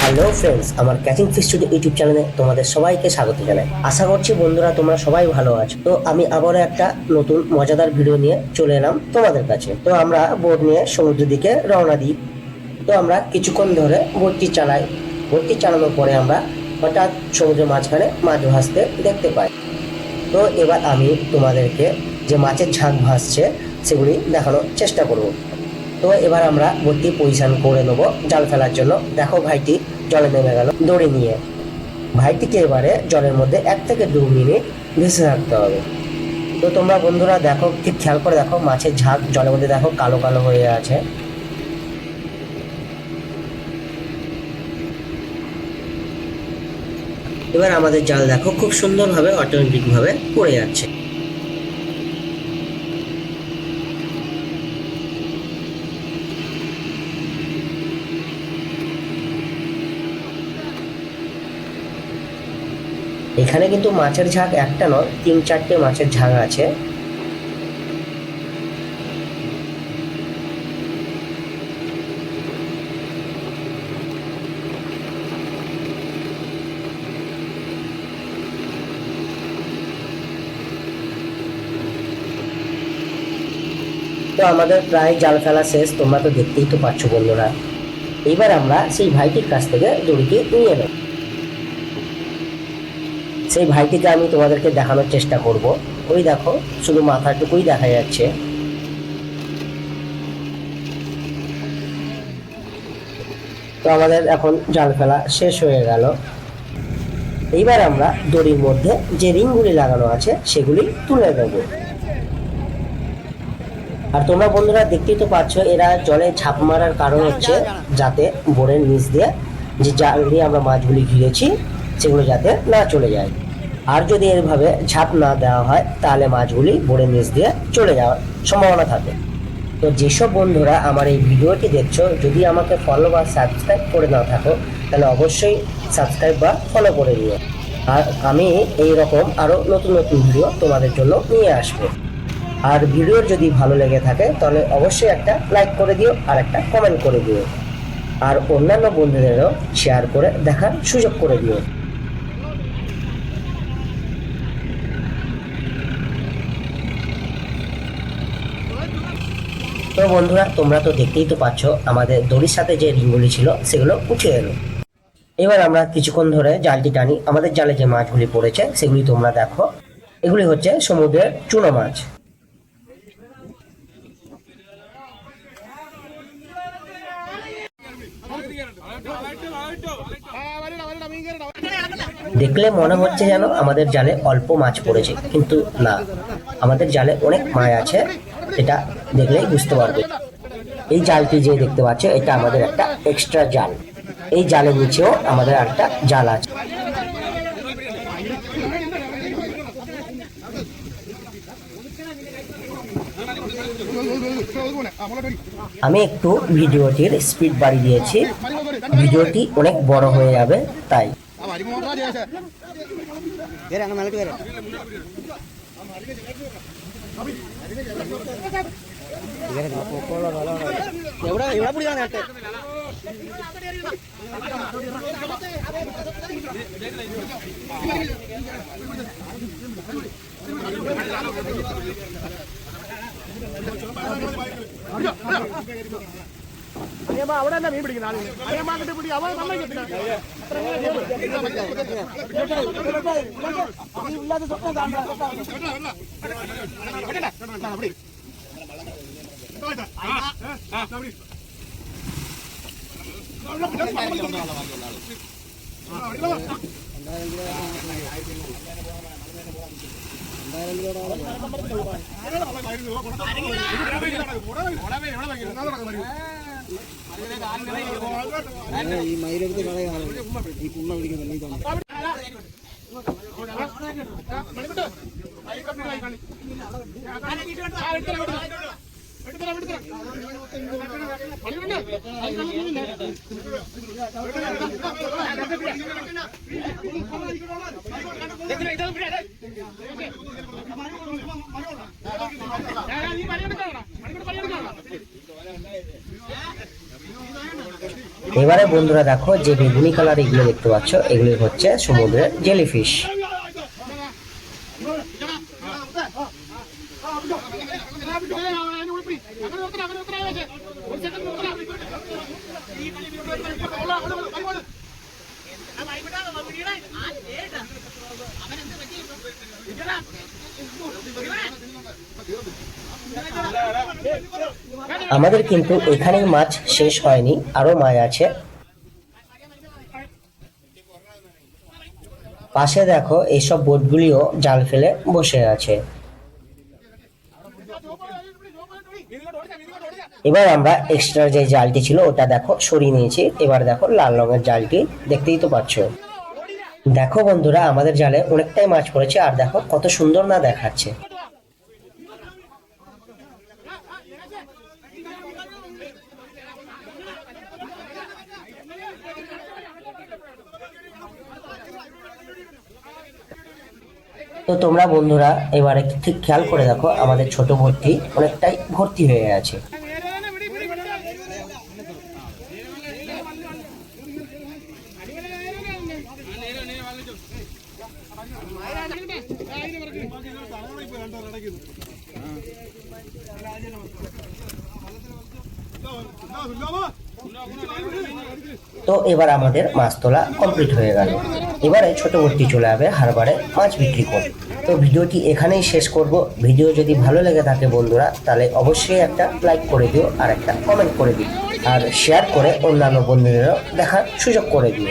Hello friends আমার catching fish studio YouTube চ্যানেলে তোমাদের সবাইকে স্বাগত জানাই। আশা করছি বন্ধুরা তোমরা সবাই ভালো আছো। তো আমি আবারও একটা নতুন মজাদার ভিডিও নিয়ে চলে এলাম তোমাদের কাছে। তো আমরা বোট নিয়ে সমুদ্রের দিকে রওনা দিই। তো আমরা কিছুক্ষণ ধরে বোটটি চালাই। বোটটি চালানোর পরে আমরা হঠাৎ সমুদ্রের মাঝখানে মাছ ভাসতে দেখতে পাই। তো এবার আমি তোমাদেরকে যে মাছের ঝাঁক ভাসছে, সেগুলি দেখানোর চেষ্টা করব। তো এবার আমরা ভর্তি পজিশন করে নেব জাল ফেলার জন্য। দেখো ভাইটি জলে নেমে গেল দড়ি নিয়ে। ভাইটিকে এবারে জলের মধ্যে এক থেকে দু মিনিট ভেসে থাকতে হবে। তো তোমরা বন্ধুরা দেখো, ঠিক খেয়াল করে দেখো, মাছের ঝাঁক জলের মধ্যে দেখো কালো কালো হয়ে আছে। এবার আমাদের জাল দেখো, খুব সুন্দরভাবে, অটোমেটিকভাবে পড়ে যাচ্ছে। এখানে কিন্তু মাছের ঝাঁক একটা নয়, তিন চারটে মাছের ঝাঁক আছে। তো আমাদের প্রায় জাল ফেলা শেষ, তোমরা তো দেখতেই তো পাচ্ছ বন্ধুরা। এবার আমরা সেই ভাইটির কাছ থেকে দড়িকে নিয়ে নেব। সেই ভাইটিকে আমি তোমাদেরকে দেখানোর চেষ্টা করব। ওই দেখো, শুধু মাথাটুকুই দেখা যাচ্ছে। তো আমাদের এখন জাল ফেলা শেষ হয়ে গেল। এইবার আমরা দড়ির মধ্যে যে রিংগুলি লাগানো আছে, সেগুলি তুলে দেব আর তোমরা বন্ধুরা দেখতেই তো পাচ্ছ, এরা জলে ঝাঁপ মারার কারণ হচ্ছে যাতে বোরের নিচ দিয়ে যে জাল দিয়ে আমরা মাছগুলি ঘিরেছি, সেগুলো যাতে না চলে যায়। আর যদি এভাবে ঝাঁপ না দেওয়া হয়, তাহলে মাছগুলি বোরের নিচ দিয়ে চলে যাওয়ার সম্ভাবনা থাকে। তো যেসব বন্ধুরা আমার এই ভিডিওটি দেখছ, যদি আমাকে ফলো বা সাবস্ক্রাইব করে না থাকো, তাহলে অবশ্যই সাবস্ক্রাইব বা ফলো করে নিও। আর আমি এই রকম আরও নতুন নতুন ভিডিও তোমাদের জন্য নিয়ে আসব। আর ভিডিওর যদি ভালো লেগে থাকে, তাহলে অবশ্যই একটা লাইক করে দিও আর একটা কমেন্ট করে দিও। আর অন্যান্য বন্ধুদেরও শেয়ার করে দেখার সুযোগ করে দিও। তো বন্ধুরা, তোমরা তো দেখতেই তো পাচ্ছ, আমাদের দড়ির সাথে যে রিংগুলি ছিল, সেগুলো উঠে এলো। এবার আমরা কিছুক্ষণ ধরে জালটি টানি। আমাদের জালে যে মাছগুলি পড়েছে, সেগুলি তোমরা দেখো। এগুলি হচ্ছে সমুদ্রের চুনো মাছ। দেখলে মনে হচ্ছে যেন আমাদের জালে অল্প মাছ পড়েছে, কিন্তু না। আমাদের জালে অনেক মাছ আছে। এটা দেখলেই বুঝতে পারবে। এই জালটি যে দেখতে পাচ্ছ, এটা আমাদের একটা এক্সট্রা জাল। এই জালের নিচেও আমাদের একটা জাল আছে। আমি একটু ভিডিওটির স্পিড বাড়িয়ে দিয়েছি। ভিডিওটি অনেক বড় হয়ে যাবে, তাই। আমার എവിടെ എവിടെ പിടിക്കാൻ നേരത്തെ അടിയോ പറയുമ്പോ അവിടെ തന്നെ മീൻ പിടിക്കുന്ന ആളുകൾ അറിയാമാക്കിട്ട് പിടി അവ നമ്മൾ എന്തായാലും ഈ മയിലെടുത്ത് കളയാണ് ഈ കുണ്ണ പിടിക്കുന്നത് നീ പണിയെടുക്കണം പണിയെടുക്കണം এবারে বন্ধুরা দেখো যে বেগুনি কালার এগুলো দেখতে পাচ্ছ এগুলি হচ্ছে সমুদ্রের জেলিফিশ আমাদের কিন্তু এখানেই মাছ শেষ হয়নি, আরও মাছ আছে। পাশে দেখো, এইসব বোটগুলিও জাল ফেলে বসে আছে। এবার আমরা এক্সট্রা যে জালটি ছিল, ওটা দেখো সরিয়ে নিয়েছি। এবার দেখো লাল রঙের জালটি, দেখতেই তো পাচ্ছ। দেখো বন্ধুরা, আমাদের জালে অনেকটাই মাছ পড়েছে, আর দেখো কত সুন্দর না দেখাচ্ছে। তো তোমরা বন্ধুরা, এবার ঠিক খেয়াল করে দেখো, আমাদের ছোট ভর্তি অনেকটাই ভর্তি হয়ে আছে তো এবার আমাদের মাছ তোলা কমপ্লিট হয়ে গেল। এবারে ছোট ভর্তি চলে যাবে হারবারে মাছ বিক্রি করতে। তো ভিডিওটি এখানেই শেষ করব। ভিডিও যদি ভালো লেগে থাকে বন্ধুরা, তাহলে অবশ্যই একটা লাইক করে দিও আর একটা কমেন্ট করে দিও। আর শেয়ার করে অন্যান্য বন্ধুদেরও দেখার সুযোগ করে দিও।